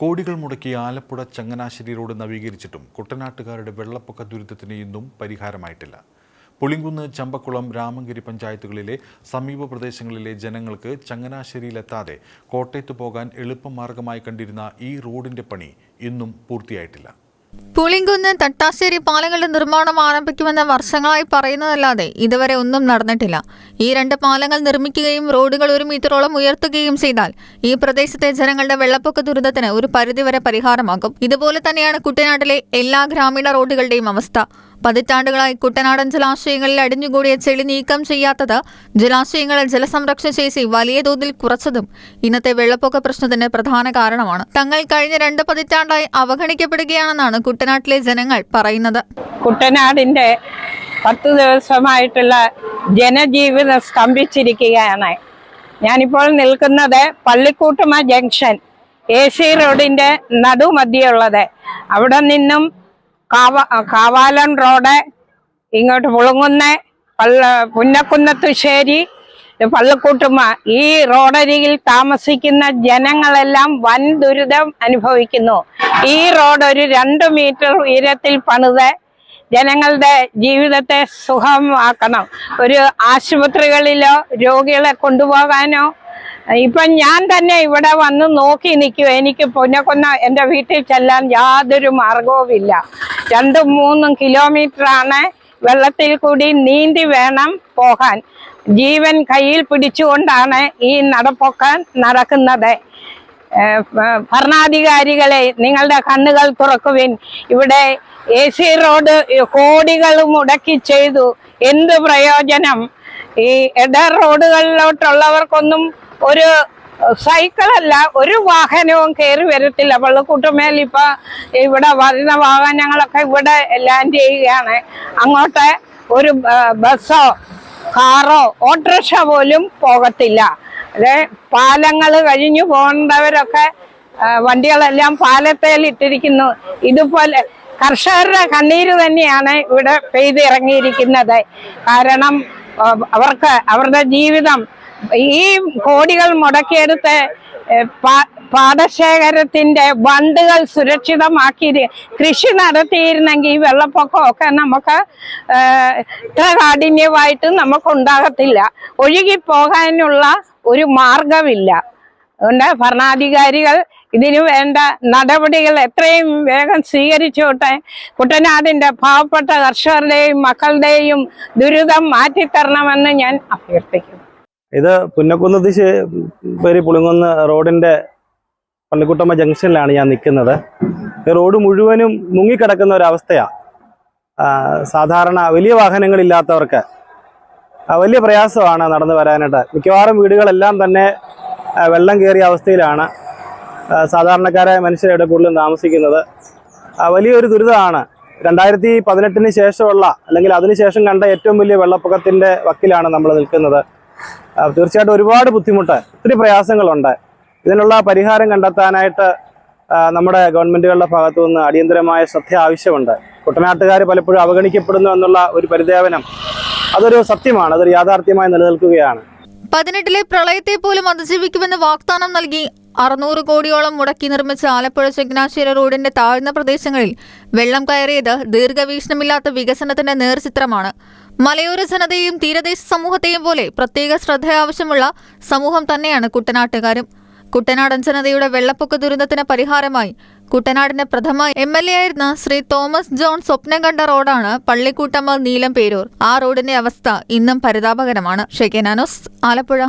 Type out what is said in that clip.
കോടികൾ മുടക്കി ആലപ്പുഴ ചങ്ങനാശ്ശേരി റോഡ് നവീകരിച്ചിട്ടും കുട്ടനാട്ടുകാരുടെ വെള്ളപ്പൊക്ക ദുരിതത്തിന് ഇന്നും പരിഹാരമായിട്ടില്ല. പുളിങ്കുന്ന് ചമ്പക്കുളം രാമങ്കിരി പഞ്ചായത്തുകളിലെ സമീപ പ്രദേശങ്ങളിലെ ജനങ്ങൾക്ക് ചങ്ങനാശ്ശേരിയിലെത്താതെ കോട്ടയത്ത് പോകാൻ എളുപ്പമാർഗമായി കണ്ടിരുന്ന ഈ റോഡിന്റെ പണി ഇന്നും പൂർത്തിയായിട്ടില്ല. പുളിങ്കുന്ന് തട്ടാശ്ശേരി പാലങ്ങളുടെ നിർമ്മാണം ആരംഭിക്കുമെന്ന് വർഷങ്ങളായി പറയുന്നതല്ലാതെ ഇതുവരെ ഒന്നും നടന്നിട്ടില്ല. ഈ രണ്ട് പാലങ്ങൾ നിർമ്മിക്കുകയും റോഡുകൾ ഒരു മീറ്ററോളം ഉയർത്തുകയും ചെയ്താൽ ഈ പ്രദേശത്തെ ജനങ്ങളുടെ വെള്ളപ്പൊക്ക ദുരിതത്തിന് ഒരു പരിധിവരെ പരിഹാരമാകും. ഇതുപോലെ തന്നെയാണ് കുട്ടനാട്ടിലെ എല്ലാ ഗ്രാമീണ റോഡുകളുടെയും അവസ്ഥ. പതിറ്റാണ്ടുകളായി കുട്ടനാടൻ ജലാശയങ്ങളിൽ അടിഞ്ഞുകൂടിയ ചെളി നീക്കം ചെയ്യാത്തത് ജലാശയങ്ങളിൽ ജലസംരക്ഷണ ശേഷി വലിയ തോതിൽ കുറച്ചതും ഇന്നത്തെ വെള്ളപ്പൊക്ക പ്രശ്നത്തിന് പ്രധാന കാരണമാണ്. തങ്ങൾ കഴിഞ്ഞ രണ്ട് പതിറ്റാണ്ടായി അവഗണിക്കപ്പെടുകയാണെന്നാണ് കുട്ടനാട്ടിലെ ജനങ്ങൾ പറയുന്നത്. കുട്ടനാടിന്റെ പത്ത് ദിവസമായിട്ടുള്ള ജനജീവിതം സ്തംഭിച്ചിരിക്കുകയാണ്. ഞാനിപ്പോൾ നിൽക്കുന്നത് പള്ളിക്കൂട്ടുമ ജംഗ്ഷൻ. എ സി റോഡിന്റെ നടുമധ്യയുള്ളത് അവിടെ നിന്നും കാവ കാവാലൻ റോഡ് ഇങ്ങോട്ട് പുളുങ്ങുന്ന പള്ള പുന്നക്കുന്നത്തുശ്ശേരി പള്ളിക്കൂട്ടുമ ഈ റോഡരികിൽ താമസിക്കുന്ന ജനങ്ങളെല്ലാം വൻ ദുരിതം അനുഭവിക്കുന്നു. ഈ റോഡ് ഒരു രണ്ട് മീറ്റർ ഉയരത്തിൽ പണിത് ജനങ്ങളുടെ ജീവിതത്തെ സുഖമാക്കണം. ഒരു ആശുപത്രികളിലോ രോഗികളെ കൊണ്ടുപോകാനോ ഇപ്പൊ ഞാൻ തന്നെ ഇവിടെ വന്ന് നോക്കി നിൽക്കും എനിക്ക് പൊന്നക്കൊന്ന എന്റെ വീട്ടിൽ ചെല്ലാൻ യാതൊരു മാർഗവുമില്ല രണ്ടും മൂന്നും കിലോമീറ്ററാണ് വെള്ളത്തിൽ കൂടി നീന്തി വേണം പോകാൻ. ജീവൻ കയ്യിൽ പിടിച്ചുകൊണ്ടാണ് ഈ നടപ്പൊക്കെ നടക്കുന്നത്. ഭരണാധികാരികളെ നിങ്ങളുടെ കണ്ണുകൾ തുറക്കുവിൻ. ഇവിടെ എ സി റോഡ് കോടികൾ മുടക്കി ചെയ്തു. എന്ത് പ്രയോജനം? ഈ ഇടർ റോഡുകളിലോട്ടുള്ളവർക്കൊന്നും ഒരു സൈക്കിളല്ല ഒരു വാഹനവും കയറി വരത്തില്ല. പള്ളിക്കൂട്ടുമേൽ ഇപ്പൊ ഇവിടെ വരുന്ന വാഹനങ്ങളൊക്കെ ഇവിടെ ലാൻഡ് ചെയ്യുകയാണ്. അങ്ങോട്ട് ഒരു ബസ്സോ കാറോ ഓട്ടോറിക്ഷ പോലും പോകത്തില്ല. അതെ പാലങ്ങൾ കഴിഞ്ഞു പോകേണ്ടവരൊക്കെ വണ്ടികളെല്ലാം പാലത്തേൽ ഇട്ടിരിക്കുന്നു. ഇതുപോലെ കർഷകരുടെ കണ്ണീര് തന്നെയാണ് ഇവിടെ പെയ്തിറങ്ങിയിരിക്കുന്നത്. കാരണം അവർക്ക് അവരുടെ ജീവിതം ഈ കോടികൾ മുടക്കിയെടുത്ത് പാടശേഖരത്തിന്റെ ബണ്ടുകൾ സുരക്ഷിതമാക്കി കൃഷി നടത്തിയിരുന്നെങ്കിൽ ഈ വെള്ളപ്പൊക്കമൊക്കെ നമുക്ക് ഇത്ര കാഠിന്യമായിട്ട് നമുക്ക് ഉണ്ടാകത്തില്ല ഒഴുകി പോകാനുള്ള ഒരു മാർഗമില്ല അതുകൊണ്ട് ഭരണാധികാരികൾ ഇതിനു വേണ്ട നടപടികൾ എത്രയും വേഗം സ്വീകരിച്ചോട്ടെ. കുട്ടനാടിന്റെ പാവപ്പെട്ട കർഷകരുടെയും മക്കളുടെയും ദുരിതം മാറ്റിത്തരണമെന്ന് ഞാൻ അഭ്യർത്ഥിക്കുന്നു. ഇത് പുന്നക്കുന്ന് ദിശ പേര് പുളിങ്കുന്ന് റോഡിന്റെ പള്ളിക്കുട്ടമ്മ ജംഗ്ഷനിലാണ് ഞാൻ നിൽക്കുന്നത്. റോഡ് മുഴുവനും മുങ്ങിക്കിടക്കുന്ന ഒരവസ്ഥയാണ് സാധാരണ വലിയ വാഹനങ്ങളില്ലാത്തവർക്ക് വലിയ പ്രയാസമാണ് നടന്നു വരാനായിട്ട്. മിക്കവാറും വീടുകളെല്ലാം തന്നെ വെള്ളം കയറിയ അവസ്ഥയിലാണ് സാധാരണക്കാരെ സാധാരണക്കാരായ മനുഷ്യരുടെ കൂടുതലും താമസിക്കുന്നത്. വലിയൊരു ദുരിതമാണ്. രണ്ടായിരത്തി പതിനെട്ടിന് ശേഷമുള്ള അല്ലെങ്കിൽ അതിനുശേഷം കണ്ട ഏറ്റവും വലിയ വെള്ളപ്പൊക്കത്തിന്റെ വക്കിലാണ് നമ്മൾ നിൽക്കുന്നത്. തീർച്ചയായിട്ടും ഒരുപാട് ബുദ്ധിമുട്ട് ഒത്തിരി പ്രയാസങ്ങളുണ്ട്. ഇതിനുള്ള പരിഹാരം കണ്ടെത്താനായിട്ട് നമ്മുടെ ഗവൺമെന്റുകളുടെ ഭാഗത്തു നിന്ന് അടിയന്തരമായ ശ്രദ്ധ ആവശ്യമുണ്ട്. കുട്ടനാട്ടുകാർ പലപ്പോഴും അവഗണിക്കപ്പെടുന്നു എന്നുള്ള ഒരു പരിദേവനം അതൊരു സത്യമാണ് അതൊരു യാഥാർത്ഥ്യമായി നിലനിൽക്കുകയാണ്. പതിനെട്ടിലെ പ്രളയത്തെ പോലും അതിജീവിക്കുമെന്ന് വാഗ്ദാനം നൽകി അറുന്നൂറ് കോടിയോളം മുടക്കി നിർമ്മിച്ച ആലപ്പുഴ ചങ്ങനാശ്ശേരി റോഡിന്റെ താഴ്ന്ന പ്രദേശങ്ങളിൽ വെള്ളം കയറിയത് ദീർഘവീക്ഷണമില്ലാത്ത വികസനത്തിന്റെ നേർചിത്രമാണ്. മലയോര ജനതയെയും തീരദേശ സമൂഹത്തെയും പോലെ പ്രത്യേക ശ്രദ്ധ ആവശ്യമുള്ള സമൂഹം തന്നെയാണ് കുട്ടനാട്ടുകാരും. കുട്ടനാടൻ ജനതയുടെ വെള്ളപ്പൊക്ക ദുരന്തത്തിന് പരിഹാരമായി കുട്ടനാടിന്റെ പ്രഥമ എം എൽ എ ആയിരുന്ന ശ്രീ തോമസ് ജോൺ സ്വപ്നം കണ്ട റോഡാണ് പള്ളിക്കൂട്ടമ്മ നീലം പേരൂർ. ആ റോഡിന്റെ അവസ്ഥ ഇന്നും പരിതാപകരമാണ്. ഷെയ്ഖനാനോസ് ആലപ്പുഴ.